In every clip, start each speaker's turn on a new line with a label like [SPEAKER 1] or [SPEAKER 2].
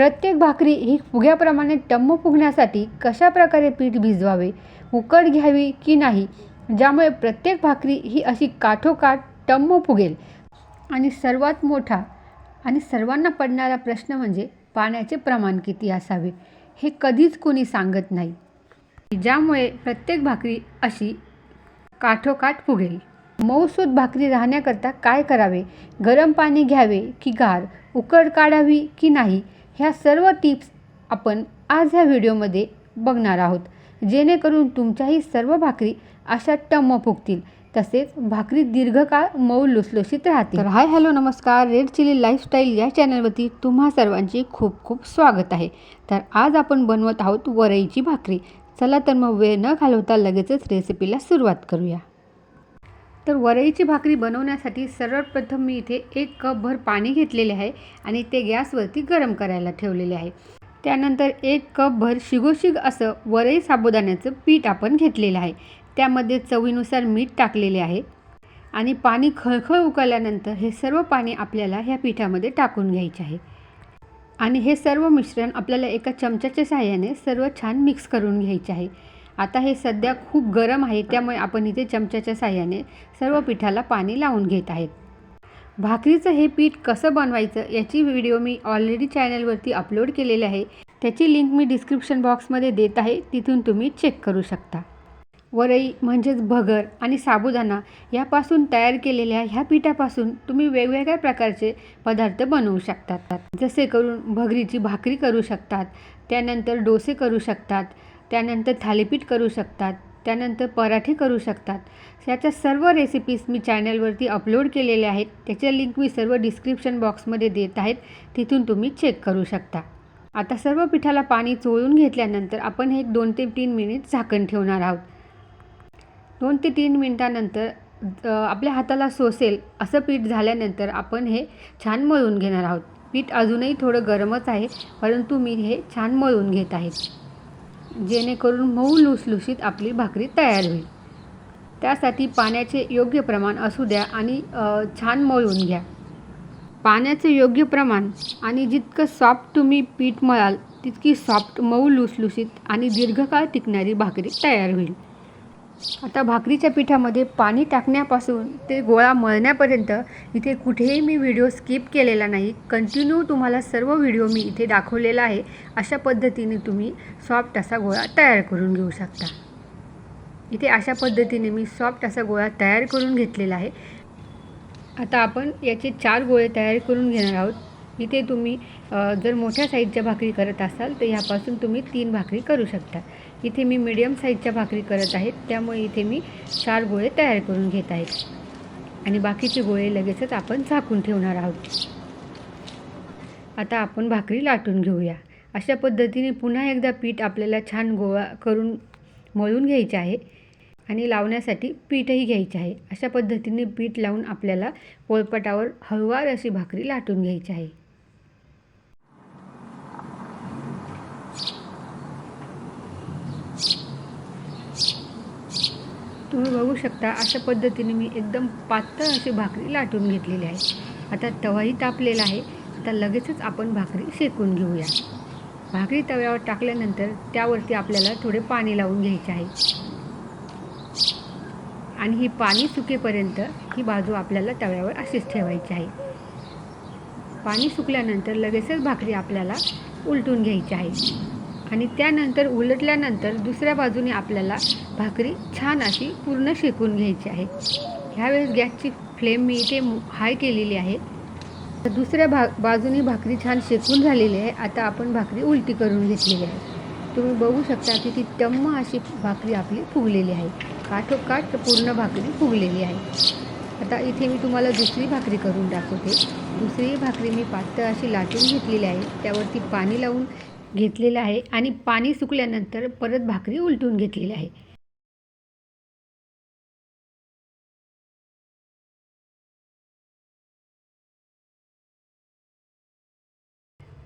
[SPEAKER 1] प्रत्येक भाकरी ही फुग्याप्रमाणे टम्म फुगण्यासाठी कशा प्रकारे पीठ भिजवावे उकड घ्यावी की नाही ज्यामुळे प्रत्येक भाकरी ही अशी काठोकाठ टम्म फुगेल. आणि सर्वात मोठा आणि सर्वांना पडणारा प्रश्न म्हणजे पाण्याचे प्रमाण किती असावे हे कधीच कोणी सांगत नाही. ज्यामुळे प्रत्येक भाकरी अशी काठोकाठ फुगेल. मऊसूत भाकरी राहण्याकरता काय करावे गरम पाणी घ्यावे की गार उकड काढावी की नाही ह्या सर्व टिप्स आपण आज ह्या व्हिडिओमध्ये बघणार आहोत. जेणेकरून तुमच्याही सर्व भाकरी अशा टम्म फुगतील तसेच भाकरी दीर्घकाळ मऊ लुसलुशीत राहते तर हाय हॅलो नमस्कार. रेड चिली लाईफस्टाईल या चॅनलवरती तुम्हा सर्वांचे खूप खूप स्वागत आहे. तर आज आपण बनवत आहोत वरईची भाकरी. चला तर मग वेळ न घालवता लगेचच रेसिपीला सुरुवात करूया. तर वरईची भाकरी बनवण्यासाठी सर्वप्रथम मी इथे एक कपभर पाणी घेतलेले आहे आणि ते गॅसवरती गरम करायला ठेवलेले आहे. त्यानंतर एक कपभर शिगोशिग असं वरई साबुदाण्याचं पीठ आपण घेतलेलं आहे. त्यामध्ये चवीनुसार मीठ टाकलेले आहे आणि पाणी खळखळ उकळल्यानंतर हे सर्व पाणी आपल्याला ह्या पिठामध्ये टाकून घ्यायचे आहे. आणि हे सर्व मिश्रण आपल्याला एका चमच्याच्या सहाय्याने सर्व छान मिक्स करून घ्यायचे आहे. आता हे सध्या खूप गरम आहे त्यामुळे आपण इथे चमच्याच्या साह्याने सर्व पिठाला पाणी लावून घेत आहेत. भाकरीचं हे पीठ कसं बनवायचं याची व्हिडिओ मी ऑलरेडी चॅनलवरती अपलोड केलेली आहे. त्याची लिंक मी डिस्क्रिप्शन बॉक्समध्ये देत आहे तिथून तुम्ही चेक करू शकता. वरई म्हणजेच भगर आणि साबुदाणा यापासून तयार केलेल्या ह्या पिठापासून तुम्ही वेगवेगळ्या प्रकारचे पदार्थ बनवू शकतात. जसे करून भगरीची भाकरी करू शकतात त्यानंतर डोसे करू शकतात त्यानंतर थालीपीठ करू शकतात त्यानंतर पराठे करू शकतात. याच्या सर्व रेसिपीज मी चॅनलवरती अपलोड केलेल्या आहेत. त्याच्या लिंक मी सर्व डिस्क्रिप्शन बॉक्समध्ये देत आहेत. तिथून तुम्ही चेक करू शकता. आता सर्व पिठाला पाणी चोळून घेतल्यानंतर आपण हे एक दोन ते तीन मिनिट झाकण ठेवणार आहोत. दोन ते तीन मिनटानंतर आपल्या हाताला सोसेल असं पीठ झाल्यानंतर आपण हे छान मळून घेणार आहोत. पीठ अजूनही थोडं गरमच आहे परंतु मी हे छान मळून घेत आहे. जेणेकरून मऊ लुसलुशीत आपली भाकरी तयार होईल. त्यासाठी पाण्याचे योग्य प्रमाण असू द्या आणि छान मळून घ्या. पाण्याचं योग्य प्रमाण आणि जितकं सॉफ्ट तुम्ही पीठ मळाल तितकी सॉफ्ट मऊ लुसलुशीत आणि दीर्घकाळ टिकणारी भाकरी तयार होईल. आता भाकरीच्या पिठामध्ये पाणी टाकण्यापासून ते गोळा मळण्यापर्यंत इथे कुठेही मी व्हिडिओ स्किप केलेला नाही. कंटिन्यू तुम्हाला सर्व व्हिडिओ मी इथे दाखवलेला आहे. अशा पद्धतीने तुम्ही सॉफ्ट असा गोळा तयार करून घेऊ शकता. इथे अशा पद्धतीने मी सॉफ्ट असा गोळा तयार करून घेतलेला आहे. आता आपण याचे चार गोळे तयार करून घेणार आहोत. इथे तुम्ही जर मोठ्या साईजच्या भाकरी करत असाल तर ह्यापासून तुम्ही तीन भाकरी करू शकता. इथे मी मीडियम साईजच्या भाकरी करत आहेत. त्यामुळे इथे मी चार गोळे तयार करून घेत आहेत आणि बाकीचे गोळे लगेचच आपण झाकून ठेवणार आहोत. आता आपण भाकरी लाटून घेऊया. अशा पद्धतीने पुन्हा एकदा पीठ आपल्याला छान गोळा करून मळून घ्यायचे आहे आणि लावण्यासाठी पीठही घ्यायचे आहे. अशा पद्धतीने पीठ लावून आपल्याला पोळपटावर हळुवार अशी भाकरी लाटून घ्यायची आहे. तुम्ही बघू शकता अशा पद्धतीने मी एकदम पातळ अशी भाकरी लाटून घेतलेली आहे. आता तवाही तापलेला आहे. आता लगेचच आपण भाकरी शेकून घेऊया. भाकरी तव्यावर टाकल्यानंतर त्यावरती आपल्याला थोडे पाणी लावून घ्यायचे आहे. आणि ही पाणी सुकेपर्यंत ही बाजू आपल्याला तव्यावर अशीच ठेवायची आहे. पाणी सुकल्यानंतर लगेचच भाकरी आपल्याला उलटून घ्यायची आहे. आणि त्यानंतर उलटल्यानंतर दुसऱ्या बाजूने आपल्याला भाकरी छान अशी पूर्ण शेकून घ्यायची आहे. ह्यावेळेस गॅसची फ्लेम मी इथे हाय केलेली आहे. तर दुसऱ्या भा बाजूने भाकरी छान शेकून झालेली आहे. आता आपण भाकरी उलटी करून घेतलेली आहे. तुम्ही बघू शकता की ती टम्म अशी भाकरी आपली फुगलेली आहे. काठोकाठ पूर्ण भाकरी फुगलेली आहे. आता इथे मी तुम्हाला दुसरी भाकरी करून दाखवते. दुसरी भाकरी मी पातळ अशी लाटून घेतलेली आहे. त्यावरती पाणी लावून घेतलेलं आहे आणि पाणी सुकल्यानंतर परत भाकरी उलटून घेतलेली आहे.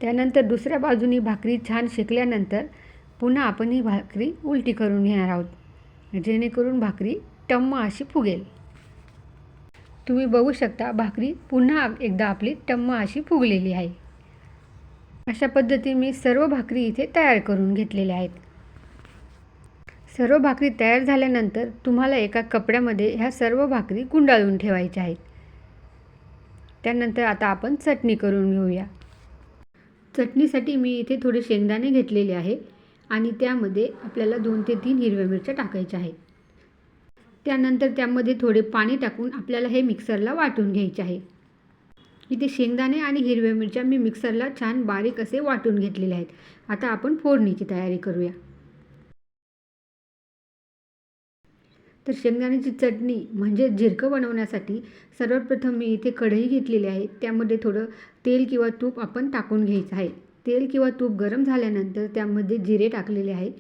[SPEAKER 1] त्यानंतर दुसऱ्या बाजूनी भाकरी छान शेकल्यानंतर पुन्हा आपण ही भाकरी उलटी करून घेणार आहोत. जेणेकरून भाकरी टम्म अशी फुगेल. तुम्ही बघू शकता भाकरी पुन्हा एकदा आपली टम्म अशी फुगलेली आहे. अशा पद्धतीने मी सर्व भाकरी इथे तयार करून घेतलेल्या आहेत. सर्व भाकरी तयार झाल्यानंतर तुम्हाला एका कपड्यामध्ये ह्या सर्व भाकरी गुंडाळून ठेवायच्या आहेत. त्यानंतर आता आपण चटणी करून घेऊया. चटणीसाठी मी इथे थोडे शेंगदाणे घेतलेले आहे आणि त्यामध्ये आपल्याला दोन ते तीन हिरव्या मिरच्या टाकायच्या आहेत. त्यानंतर त्यामध्ये थोडे पाणी टाकून आपल्याला हे मिक्सरला वाटून घ्यायचे आहे. इथे शेंगदाणे आणि हिरव्या मिरच्या मी मिक्सरला छान बारीक असे वाटून घेतलेले आहेत. आता आपण फोडणीची तयारी करूया. तर शेंगदाण्याची चटणी म्हणजे झिरकं बनवण्यासाठी सर्वात प्रथम मी इथे कढई घेतलेली आहे. त्यामध्ये थोडं तेल किंवा तूप आपण टाकून घ्यायचं आहे. तेल किंवा तूप गरम झाल्यानंतर त्यामध्ये जिरे टाकलेले आहे.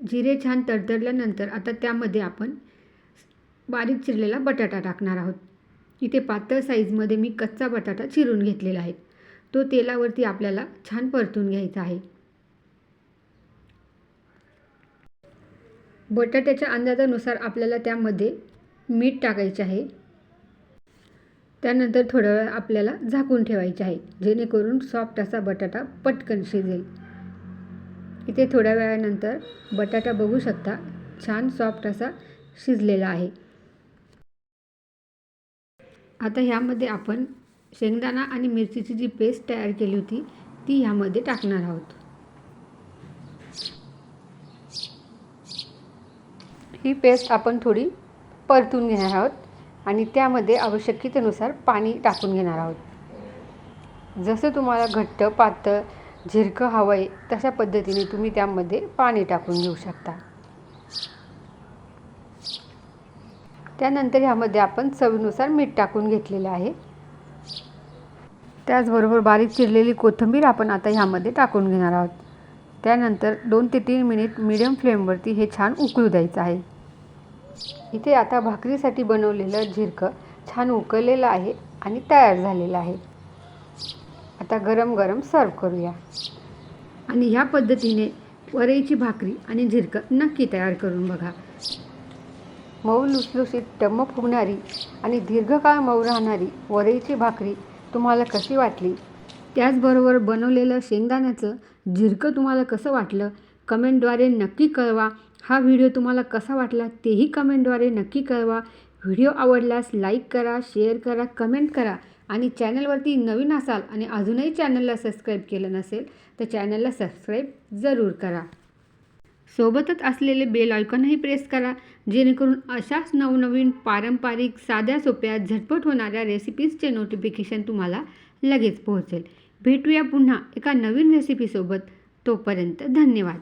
[SPEAKER 1] जिरे छान तडतडल्यानंतर आता त्यामध्ये आपण बारीक चिरलेला बटाटा टाकणार आहोत. इथे पातळ साईजमध्ये मी कच्चा बटाटा चिरून घेतलेला आहे. तो तेलावरती आपल्याला छान परतून घ्यायचा आहे. बटाट्याच्या अंदाजानुसार आपल्याला त्यामध्ये मीठ टाकायचे आहे. त्यानंतर थोडा वेळ आपल्याला झाकून ठेवायचे आहे जेणेकरून सॉफ्ट असा बटाटा पटकन शिजेल. इथे थोड्या वेळानंतर बटाटा बघू शकता छान सॉफ्ट असा शिजलेला आहे. आता ह्यामध्ये आपण शेंगदाणा आणि मिरचीची जी पेस्ट तयार केली होती ती ह्यामध्ये टाकणार आहोत. ही पेस्ट आपण थोडी परतून घेणार आहोत आणि त्यामध्ये आवश्यकतेनुसार पाणी टाकून घेणार आहोत. जसं तुम्हाला घट्ट पातळ झिरकं हवं आहे तशा पद्धतीने तुम्ही त्यामध्ये पाणी टाकून घेऊ शकता. त्यानंतर ह्यामध्ये आपण चवीनुसार मीठ टाकून घेतलेलं आहे. त्याचबरोबर बारीक चिरलेली कोथिंबीर आपण आता ह्यामध्ये टाकून घेणार आहोत. त्यानंतर दोन ते तीन मिनिट मिडियम फ्लेमवरती हे छान उकळू द्यायचं आहे. इथे आता भाकरीसाठी बनवलेलं झिरकं छान उकळलेलं आहे आणि तयार झालेलं आहे. आता गरम गरम सर्व करूया. आणि ह्या पद्धतीने वरईची भाकरी आणि झिरकं नक्की तयार करून बघा. मऊ लुसलुसीत टम्म फुगणारी आणि दीर्घकाळ मऊ राहणारी वरईची भाकरी तुम्हाला कशी वाटली? त्याचबरोबर बनवलेलं शेंगदाण्याचं झिरकं तुम्हाला कसं वाटलं? कमेंटद्वारे नक्की कळवा. हा व्हिडिओ तुम्हाला कसा वाटला तेही कमेंटद्वारे नक्की कळवा. व्हिडिओ आवडल्यास लाईक करा शेअर करा कमेंट करा आणि चॅनलवरती नवीन असाल आणि अजूनही चॅनलला सबस्क्राईब केलं नसेल तर चॅनलला सबस्क्राईब जरूर करा. सोबतच असलेले बेल आयकॉनही प्रेस करा जेणेकरून अशाच नवनवीन पारंपरिक साध्या सोप्या झटपट होणाऱ्या रेसिपीजचे नोटिफिकेशन तुम्हाला लगेच पोहोचेल. भेटूया पुन्हा एका नवीन रेसिपीसोबत तोपर्यंत धन्यवाद.